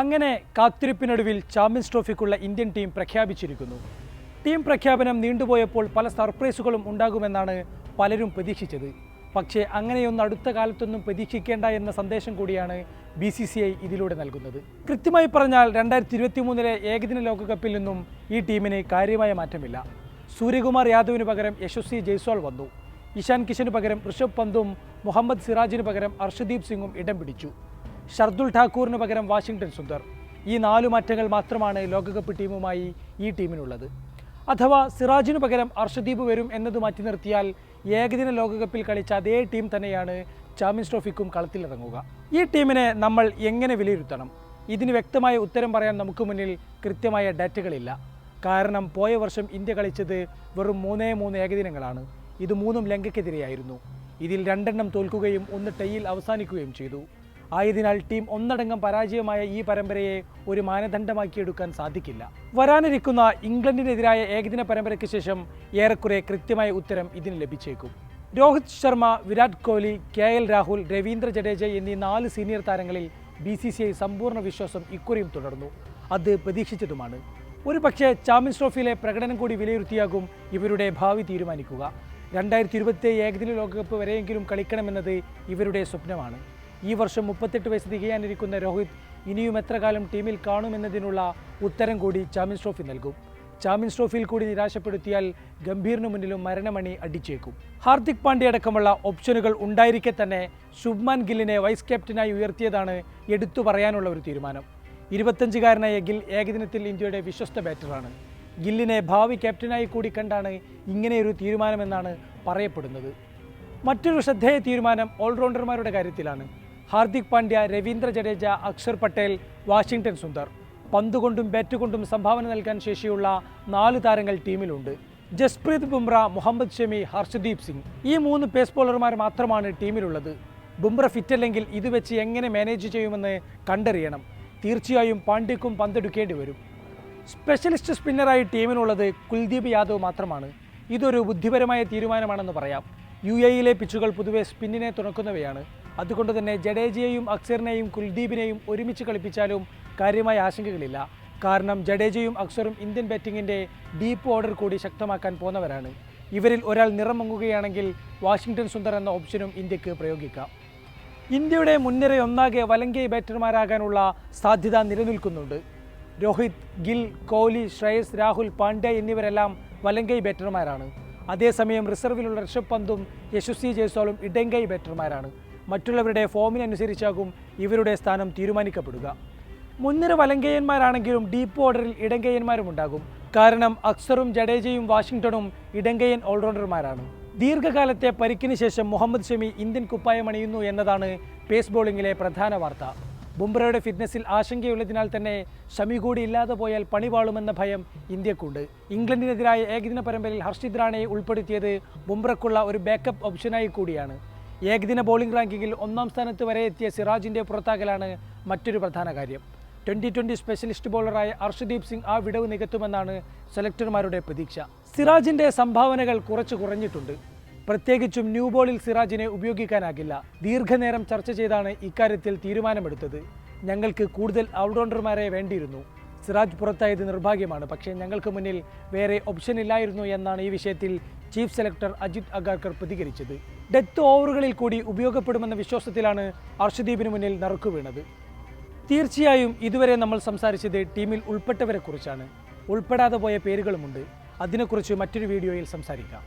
അങ്ങനെ കാത്തിരിപ്പിനൊടുവിൽ ചാമ്പ്യൻസ് ട്രോഫിക്കുള്ള ഇന്ത്യൻ ടീം പ്രഖ്യാപിച്ചിരിക്കുന്നു. ടീം പ്രഖ്യാപനം നീണ്ടുപോയപ്പോൾ പല സർപ്രൈസുകളും ഉണ്ടാകുമെന്നാണ് പലരും പ്രതീക്ഷിച്ചത്. പക്ഷേ അങ്ങനെയൊന്നും അടുത്ത കാലത്തൊന്നും പ്രതീക്ഷിക്കേണ്ട എന്ന സന്ദേശം കൂടിയാണ് ബി സി സി ഐ ഇതിലൂടെ നൽകുന്നത്. കൃത്യമായി പറഞ്ഞാൽ രണ്ടായിരത്തി ഇരുപത്തി മൂന്നിലെ ഏകദിന ലോകകപ്പിൽ നിന്നും ഈ ടീമിന് കാര്യമായ മാറ്റമില്ല. സൂര്യകുമാർ യാദവിന് പകരം യശസ്വി ജയ്സ്വാൾ വന്നു. ഇഷാൻ കിഷന് പകരം ഋഷഭ് പന്തും മുഹമ്മദ് സിറാജിന് പകരം അർഷദീപ് സിംഗും ഇടം പിടിച്ചു. ഷർദുൽ ഠാക്കൂറിന് പകരം വാഷിങ്ടൺ സുന്ദർ. ഈ നാലു മാറ്റങ്ങൾ മാത്രമാണ് ലോകകപ്പ് ടീമുമായി ഈ ടീമിനുള്ളത്. അഥവാ സിറാജിനു പകരം അർഷദീപ് വരും എന്നത് മാറ്റി നിർത്തിയാൽ ഏകദിന ലോകകപ്പിൽ കളിച്ച അതേ ടീം തന്നെയാണ് ചാമ്പ്യൻസ് ട്രോഫിക്കും കളത്തിലിറങ്ങുക ഈ ടീമിനെ നമ്മൾ എങ്ങനെ വിലയിരുത്തണം? ഇതിന് വ്യക്തമായ ഉത്തരം പറയാൻ നമുക്ക് മുന്നിൽ കൃത്യമായ ഡാറ്റകളില്ല. കാരണം പോയ വർഷം ഇന്ത്യ കളിച്ചത് വെറും മൂന്നേ മൂന്ന് ഏകദിനങ്ങളാണ്. ഇത് മൂന്നും ലങ്കയ്ക്കെതിരെയായിരുന്നു. ഇതിൽ രണ്ടെണ്ണം തോൽക്കുകയും ഒന്ന് ടൈയിൽ അവസാനിക്കുകയും ചെയ്തു. ആയതിനാൽ ടീം ഒന്നടങ്കം പരാജയമായ ഈ പരമ്പരയെ ഒരു മാനദണ്ഡമാക്കിയെടുക്കാൻ സാധിക്കില്ല. വരാനിരിക്കുന്ന ഇംഗ്ലണ്ടിനെതിരായ ഏകദിന പരമ്പരയ്ക്ക് ശേഷം ഏറെക്കുറെ കൃത്യമായ ഉത്തരം ഇതിന് ലഭിച്ചേക്കും. രോഹിത് ശർമ്മ വിരാട് കോഹ്ലി കെ എൽ രാഹുൽ രവീന്ദ്ര ജഡേജ എന്നീ നാല് സീനിയർ താരങ്ങളിൽ ബി സി സി ഐ സമ്പൂർണ വിശ്വാസം ഇക്കുറിയും തുടർന്നു. അത് പ്രതീക്ഷിച്ചതുമാണ്. ഒരു പക്ഷേ ചാമ്പ്യൻസ് ട്രോഫിയിലെ പ്രകടനം കൂടി വിലയിരുത്തിയാകും ഇവരുടെ ഭാവി തീരുമാനിക്കുക. രണ്ടായിരത്തി ഇരുപത്തി ഏകദിന ലോകകപ്പ് വരെയെങ്കിലും കളിക്കണമെന്നത് ഇവരുടെ സ്വപ്നമാണ്. ഈ വർഷം മുപ്പത്തെട്ട് വയസ്സ് തികയാനിരിക്കുന്ന രോഹിത് ഇനിയും എത്ര കാലം ടീമിൽ കാണുമെന്നതിനുള്ള ഉത്തരം കൂടി ചാമ്പ്യൻസ് ട്രോഫി നൽകും. ചാമ്പ്യൻസ് ട്രോഫിയിൽ കൂടി നിരാശപ്പെടുത്തിയാൽ ഗംഭീറിന് മുന്നിലും മരണമണി അടിച്ചേക്കും. ഹാർദിക് പാണ്ഡ്യ അടക്കമുള്ള ഓപ്ഷനുകൾ ഉണ്ടായിരിക്കെ തന്നെ ശുഭ്മാൻ ഗില്ലിനെ വൈസ് ക്യാപ്റ്റനായി ഉയർത്തിയതാണ് എടുത്തു പറയാനുള്ള ഒരു തീരുമാനം. ഇരുപത്തഞ്ചുകാരനായ ഗിൽ ഏകദിനത്തിൽ ഇന്ത്യയുടെ വിശ്വസ്ത ബാറ്ററാണ്. ഗില്ലിനെ ഭാവി ക്യാപ്റ്റനായി കൂടി കണ്ടാണ് ഇങ്ങനെയൊരു തീരുമാനമെന്നാണ് പറയപ്പെടുന്നത്. മറ്റൊരു ശ്രദ്ധേയ തീരുമാനം ഓൾറൗണ്ടർമാരുടെ കാര്യത്തിലാണ്. ഹാർദിക് പാണ്ഡ്യ രവീന്ദ്ര ജഡേജ അക്ഷർ പട്ടേൽ വാഷിംഗ്ടൺ സുന്ദർ. പന്തുകൊണ്ടും ബാറ്റ് കൊണ്ടും സംഭാവന നൽകാൻ ശേഷിയുള്ള നാല് താരങ്ങൾ ടീമിലുണ്ട്. ജസ്പ്രീത് ബുംറ മുഹമ്മദ് ഷമി ഹർഷദീപ് സിംഗ്. ഈ മൂന്ന് പേസ് ബോളർമാർ മാത്രമാണ് ടീമിലുള്ളത്. ബുംറ ഫിറ്റല്ലെങ്കിൽ ഇത് വെച്ച് എങ്ങനെ മാനേജ് ചെയ്യുമെന്ന് കണ്ടറിയണം. തീർച്ചയായും പാണ്ഡ്യക്കും പന്തെടുക്കേണ്ടി വരും. സ്പെഷ്യലിസ്റ്റ് സ്പിന്നറായി ടീമിനുള്ളത് കുൽദീപ് യാദവ് മാത്രമാണ്. ഇതൊരു ബുദ്ധിപരമായ തീരുമാനമാണെന്ന് പറയാം. യു എയിലെ പിച്ചുകൾ പൊതുവെ സ്പിന്നിനെ തുണക്കുന്നവയാണ് അതുകൊണ്ട് തന്നെ ജഡേജയെയും അക്സറിനെയും കുൽദീപിനെയും ഒരുമിച്ച് കളിപ്പിച്ചാലും കാര്യമായ ആശങ്കകളില്ല. കാരണം ജഡേജയും അക്സറും ഇന്ത്യൻ ബാറ്റിങ്ങിന്റെ ഡീപ്പ് ഓർഡർ കൂടി ശക്തമാക്കാൻ പോന്നവരാണ്. ഇവരിൽ ഒരാൾ നിറം മങ്ങുകയാണെങ്കിൽ വാഷിംഗ്ടൺ സുന്ദർ എന്ന ഓപ്ഷനും ഇന്ത്യയ്ക്ക് പ്രയോഗിക്കാം. ഇന്ത്യയുടെ മുൻനിര ഒന്നാകെ വലങ്കൈ ബാറ്റർമാരാകാനുള്ള സാധ്യത നിലനിൽക്കുന്നുണ്ട്. രോഹിത് ഗിൽ കോഹ്ലി ശ്രേയസ് രാഹുൽ പാണ്ഡ്യ എന്നിവരെല്ലാം വലങ്കൈ ബാറ്റർമാരാണ്. അതേസമയം റിസർവിലുള്ള ഋഷഭ് പന്തും യശസ്വി ജയ്സ്വാളും ഇടങ്കൈ ബാറ്റർമാരാണ്. മറ്റുള്ളവരുടെ ഫോമിനനുസരിച്ചാകും ഇവരുടെ സ്ഥാനം തീരുമാനിക്കപ്പെടുക. മുൻനിര വലങ്കയ്യന്മാരാണെങ്കിലും ഡീപ്പ് ഓർഡറിൽ ഇടങ്കയ്യന്മാരും ഉണ്ടാകും കാരണം അക്സറും ജഡേജയും വാഷിംഗ്ടണും ഇടങ്കയ്യൻ ഓൾറൗണ്ടർമാരാണ് ദീർഘകാലത്തെ പരിക്കിന് ശേഷം മുഹമ്മദ് ഷമി ഇന്ത്യൻ കുപ്പായം അണിയുന്നു എന്നതാണ് പേസ് ബോളിംഗിലെ പ്രധാന വാർത്ത. ബുംറയുടെ ഫിറ്റ്നസിൽ ആശങ്കയുള്ളതിനാൽ തന്നെ ഷമി കൂടി ഇല്ലാതെ പോയാൽ പണിപാളുമെന്ന ഭയം ഇന്ത്യക്കുണ്ട്. ഇംഗ്ലണ്ടിനെതിരായ ഏകദിന പരമ്പരയിൽ ഹർഷിത് റാണയെ ഉൾപ്പെടുത്തിയത് ബുംറയ്ക്കുള്ള ഒരു ബാക്കപ്പ് ഓപ്ഷനായി കൂടിയാണ്. ഏകദിന ബോളിംഗ് റാങ്കിങ്ങിൽ ഒന്നാം സ്ഥാനത്ത് വരെ എത്തിയ സിറാജിന്റെ പുറത്താകലാണ് മറ്റൊരു പ്രധാന കാര്യം. ട്വന്റി ട്വന്റി സ്പെഷ്യലിസ്റ്റ് ബോളറായ അർഷദീപ് സിംഗ് ആ വിടവ് നികത്തുമെന്നാണ് സെലക്ടർമാരുടെ പ്രതീക്ഷ. സിറാജിന്റെ സംഭാവനകൾ കുറച്ച് കുറഞ്ഞിട്ടുണ്ട്. പ്രത്യേകിച്ചും ന്യൂ ബോളിൽ സിറാജിനെ ഉപയോഗിക്കാനാകില്ല. ദീർഘനേരം ചർച്ച ചെയ്താണ് ഇക്കാര്യത്തിൽ തീരുമാനമെടുത്തത്. ഞങ്ങൾക്ക് കൂടുതൽ ഓൾറൗണ്ടർമാരെ വേണ്ടിയിരുന്നു. സിറാജ് പുറത്തായത് നിർഭാഗ്യമാണ്. പക്ഷേ ഞങ്ങൾക്ക് മുന്നിൽ വേറെ ഓപ്ഷൻ ഇല്ലായിരുന്നു എന്നാണ് ഈ വിഷയത്തിൽ ചീഫ് സെലക്ടർ അജിത് അഗാർക്കർ പ്രതികരിച്ചത്. ഡെത്ത് ഓവറുകളിൽ കൂടി ഉപയോഗപ്പെടുമെന്ന വിശ്വാസത്തിലാണ് അർഷദീപിന് മുന്നിൽ നറുക്കു വീണത്. തീർച്ചയായും ഇതുവരെ നമ്മൾ സംസാരിച്ചത് ടീമിൽ ഉൾപ്പെട്ടവരെക്കുറിച്ചാണ്. ഉൾപ്പെടാതെ പോയ പേരുകളുമുണ്ട്. അതിനെക്കുറിച്ച് മറ്റൊരു വീഡിയോയിൽ സംസാരിക്കാം.